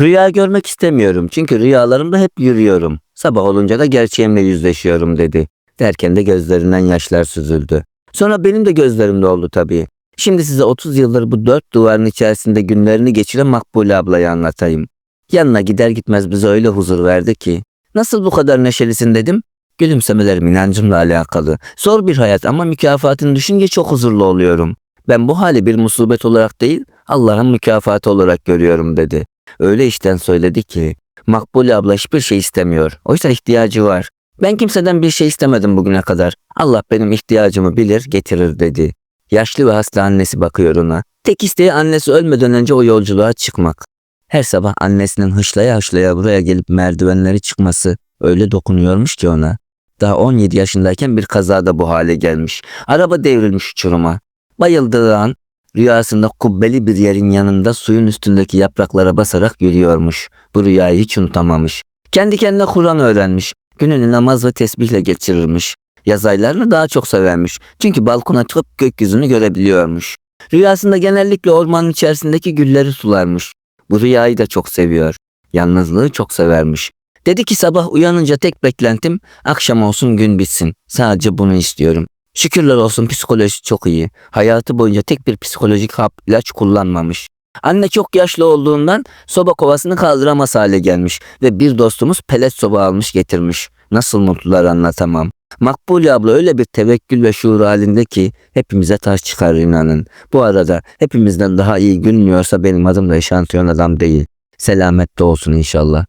Rüya görmek istemiyorum çünkü rüyalarımda hep yürüyorum. Sabah olunca da gerçeğimle yüzleşiyorum dedi. Derken de gözlerinden yaşlar süzüldü. Sonra benim de gözlerimde oldu tabii. Şimdi size 30 yıldır bu dört duvarın içerisinde günlerini geçiren Makbule ablayı anlatayım. Yanına gider gitmez bize öyle huzur verdi ki. Nasıl bu kadar neşelisin dedim. Gülümsemelerim inancımla alakalı. Zor bir hayat ama mükafatını düşünce çok huzurlu oluyorum. Ben bu hali bir musibet olarak değil Allah'ın mükafatı olarak görüyorum dedi. Öyle işten söyledi ki Makbule abla hiçbir şey istemiyor. Oysa ihtiyacı var. Ben kimseden bir şey istemedim bugüne kadar. Allah benim ihtiyacımı bilir getirir dedi. Yaşlı ve hasta annesi bakıyor ona. Tek isteği annesi ölmeden önce o yolculuğa çıkmak. Her sabah annesinin hışlaya hışlaya buraya gelip merdivenleri çıkması öyle dokunuyormuş ki ona. Daha 17 yaşındayken bir kazada bu hale gelmiş. Araba devrilmiş uçuruma. Bayıldığı an rüyasında kubbeli bir yerin yanında suyun üstündeki yapraklara basarak yürüyormuş. Bu rüyayı hiç unutamamış. Kendi kendine Kur'an öğrenmiş. Gününü namaz ve tesbihle geçirirmiş. Yaz aylarını daha çok severmiş. Çünkü balkona çıkıp gökyüzünü görebiliyormuş. Rüyasında genellikle ormanın içerisindeki gülleri sularmış. Bu rüyayı da çok seviyor. Yalnızlığı çok severmiş. Dedi ki sabah uyanınca tek beklentim akşam olsun gün bitsin. Sadece bunu istiyorum. Şükürler olsun psikolojisi çok iyi. Hayatı boyunca tek bir psikolojik hap ilaç kullanmamış. Anne çok yaşlı olduğundan soba kovasını kaldıramaz hale gelmiş ve bir dostumuz pelet soba almış getirmiş. Nasıl mutlular anlatamam. Makbule abla öyle bir tevekkül ve şuur halinde ki hepimize taş çıkar inanın. Bu arada hepimizden daha iyi gülmüyorsa benim adım da eşantiyon adam değil. Selamette olsun inşallah.